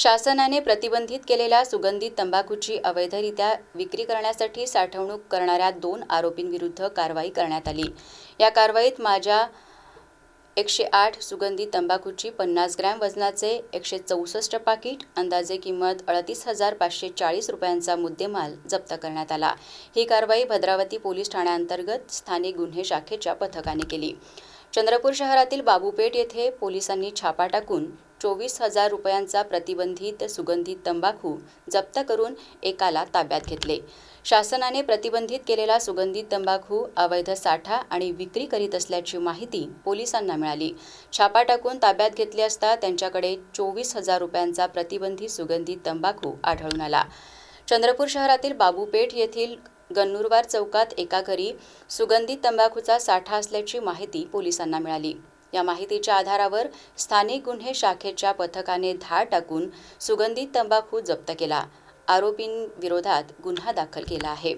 शासनाने प्रतिबंधित केलेल्या सुगंधित तंबाखूची अवैधरित्या विक्री करण्यासाठी साठवणूक करणाऱ्या दोन आरोपींविरुद्ध कारवाई करण्यात आली. या कारवाईत माझ्या एकशे आठ सुगंधित तंबाखूची पन्नास ग्रॅम वजनाचे एकशे चौसष्ट पाकिट अंदाजे किंमत अडतीस हजार पाचशे चाळीस रुपयांचा मुद्देमाल जप्त करण्यात आला. ही कारवाई भद्रावती पोलीस ठाण्याअंतर्गत स्थानिक गुन्हे शाखेच्या पथकाने केली. चंद्रपूर शहरातील बाबूपेठ येथे पोलिसांनी छापा टाकून चोवीस हजार रुपयांचा प्रतिबंधित सुगंधित तंबाखू जप्त करून एकाला ताब्यात घेतले. शासनाने प्रतिबंधित केलेला सुगंधित तंबाखू अवैध साठा आणि विक्री करीत असल्याची माहिती पोलिसांना मिळाली. छापा टाकून ताब्यात घेतले असता त्यांच्याकडे चोवीस हजार रुपयांचा प्रतिबंधित सुगंधित तंबाखू आढळून आला. चंद्रपूर शहरातील बाबूपेठ येथील गन्नूरवार चौकात एका घरी सुगंधित तंबाखूचा साठा असल्याची माहिती पोलिसांना मिळाली. या माहितीच्या आधारावर स्थानिक गुन्हे शाखेच्या पथकाने धाड टाकून सुगंधित तंबाखू जप्त केला. आरोपींविरोधात गुन्हा दाखल केला आहे.